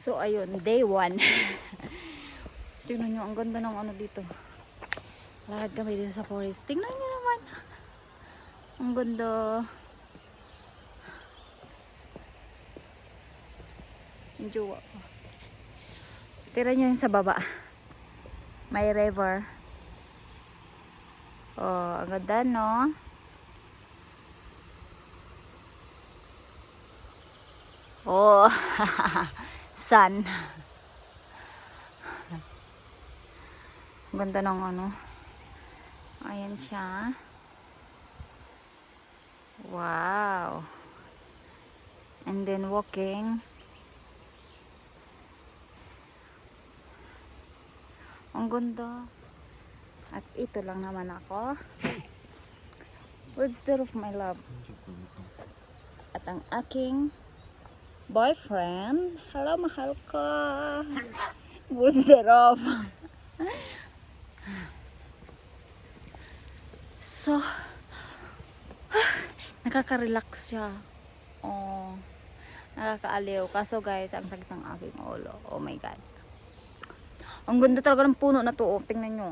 So, ayun, day one. Tingnan nyo, ang ganda ng ano dito. Lakad kami dito sa forest. Tingnan nyo naman. Ang ganda. Yung jowa ko. Tira nyo yun sa baba. May river. Oh, ang ganda, no? Oh, sun. Ganda ng ano. Ayan siya. Wow. And then walking. Ang ganda. At ito lang naman ako. What's the roof, my love? At ang aking boyfriend. Hello, mahal ko. The roof? So, nakaka-relax siya. Oh, nakakaaliw. Kaso guys, ang sakit ng aking ulo. Oh my God. Ang ganda talaga ng puno na to. Oh, tingnan nyo.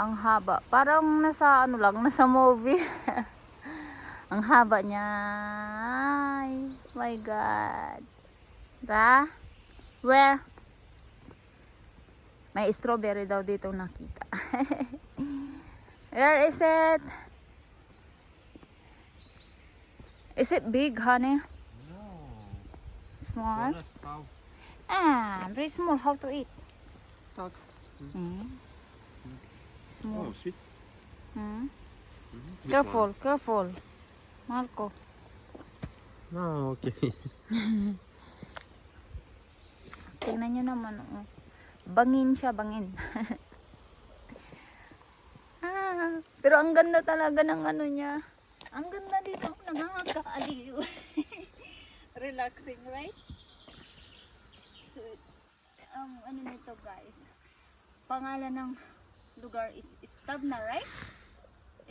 Ang haba. Parang nasa ano lang, nasa movie. ang haba niya. My God. Da? Where? May strawberry daw dito nakita. Where is it? Is it big, honey? No. Small? Ah, very small. How to eat? Tak. Hmm? Small. Oh, sweet. Hmm? Mhm. This Careful, careful. Mahal one. No, okay. Tingnan nyo naman. Oh. Bangin siya, bangin. ah, pero ang ganda talaga ng ano niya. Ang ganda dito. Nakakaaliw. Relaxing, right? So, um, ano nito guys. Pangalan ng lugar is Stabna, right?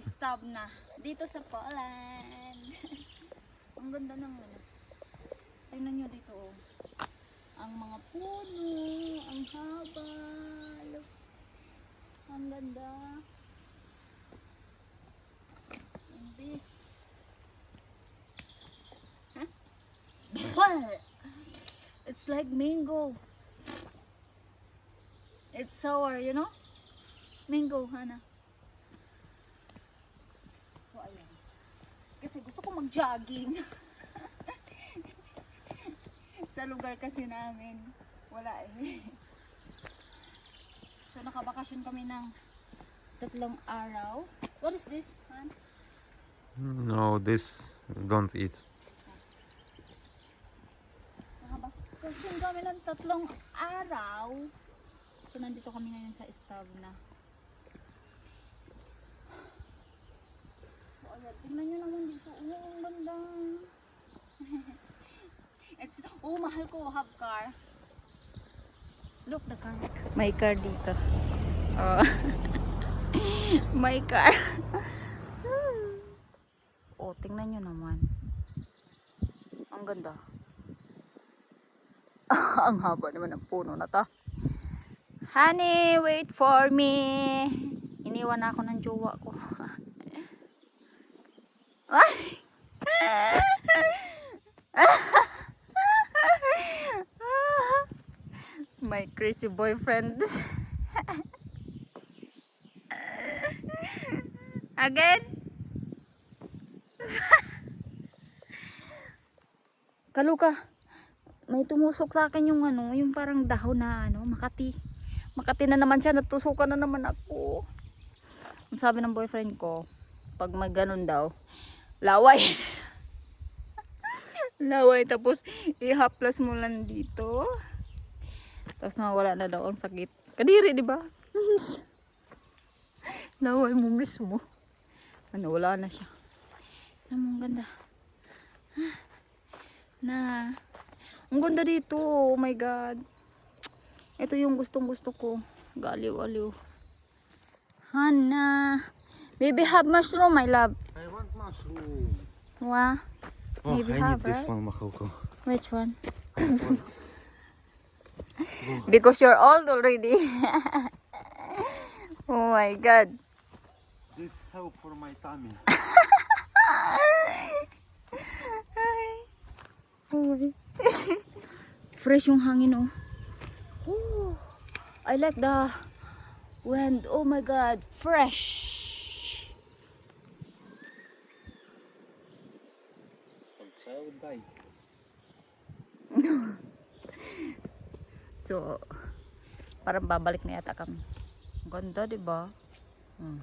Stabna. Dito sa Poland. Ang ganda ng ano. Tingnan nyo dito oh ang mga puno, ang haba. Ang ganda. And. Huh? What? It's like mango. It's sour, you know? Mango, Hana. So, ayan. Kasi gusto ko mag-jogging. sa lugar kasi namin wala eh. so nakabakasyon kami ng tatlong araw. What is this? Han? No, this don't eat. Nakabakasyon kami ng tatlong araw. So nandito kami ngayon sa Stavna. So ayan, tingnan nyo naman dito. Oh, ang ganda. It's, oh, mahal ko have car. Look, the car. May car dito. Oh. May car. oh, tingnan nyo naman. Ang ganda. Ang haba naman ng puno na to. Honey, wait for me. Iniwan ako ng jowa ko. My crazy boyfriend. Again? Kaluka, may tumusok sa akin yung ano, yung parang dahon na ano, Makati. Makati na naman siya, natusukan na naman ako. Ang sabi ng boyfriend ko, pag mag ganun daw, laway. laway, tapos ihaplas mo lang dito. Tapos mawala na daw ang sakit. Kadiri, di ba? laway mo mismo. Ano, wala na siya. Ano mo, ang ganda. Na. Ang ganda dito. Oh my God. Ito yung gustong gusto ko. Galiw-aliw. Hana. Baby, have mushroom, my love. Mushroom. Wow. Oh, Maybe I have, need this right? one, Makoko. Which one? because you're old already. oh my god. This help for my tummy. Oh my. Fresh yung hangin oh. Oh, I like the wind. Oh my god, fresh. Some child die. So, parang babalik na yata kami. Ganda, di ba? Hmm.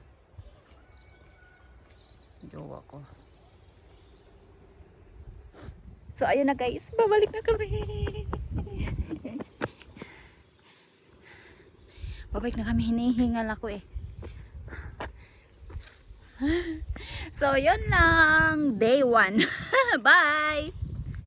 Jowa ko. So, ayun na guys. Babalik na kami. babalik na kami. Hinihingal ako eh. So, yun lang. Day 1. Bye!